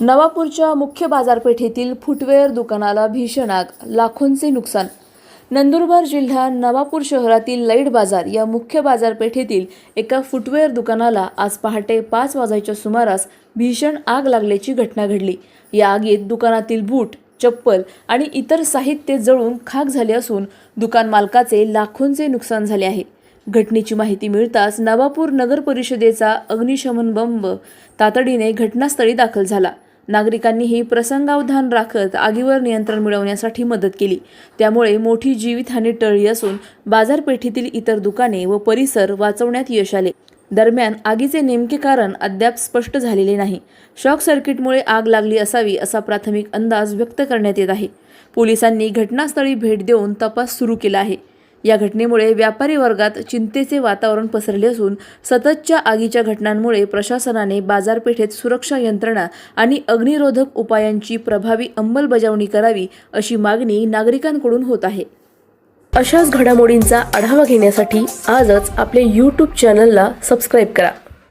नवापूरच्या मुख्य बाजारपेठेतील फुटवेअर दुकानाला भीषण आग लाखोंचे नुकसान. नंदुरबार जिल्हा नवापूर शहरातील लाइट बाजार या मुख्य बाजारपेठेतील एका फुटवेअर दुकानाला आज पहाटे पाच वाजायच्या सुमारास भीषण आग लागल्याची घटना घडली. या आगीत दुकानातील बूट चप्पल आणि इतर साहित्य जळून खाक झाले असून दुकान मालकाचे लाखोंचे नुकसान झाले आहे. घटनेची माहिती मिळताच नवापूर नगर परिषदेचा अग्निशमन बंब तातडीने घटनास्थळी दाखल झाला. नागरिकांनीही प्रसंगावधान राखत आगीवर नियंत्रण मिळवण्यासाठी मदत केली. त्यामुळे मोठी जीवितहानी टळली असून बाजारपेठेतील इतर दुकाने व परिसर वाचवण्यात यश आले. दरम्यान आगीचे नेमके कारण अद्याप स्पष्ट झालेले नाही. शॉक सर्किटमुळे आग लागली असावी असा प्राथमिक अंदाज व्यक्त करण्यात येत आहे. पोलिसांनी घटनास्थळी भेट देऊन तपास सुरू केला आहे. या घटनेमुळे व्यापारी वर्गात चिंतेचे वातावरण पसरले असून सततच्या आगीच्या घटनांमुळे प्रशासनाने बाजारपेठेत सुरक्षा यंत्रणा आणि अग्निरोधक उपायांची प्रभावी अंमलबजावणी करावी अशी मागणी नागरिकांकडून होत आहे. अशाच घडामोडींचा आढावा घेण्यासाठी आजच आपले यूट्यूब चॅनलला सबस्क्राईब करा.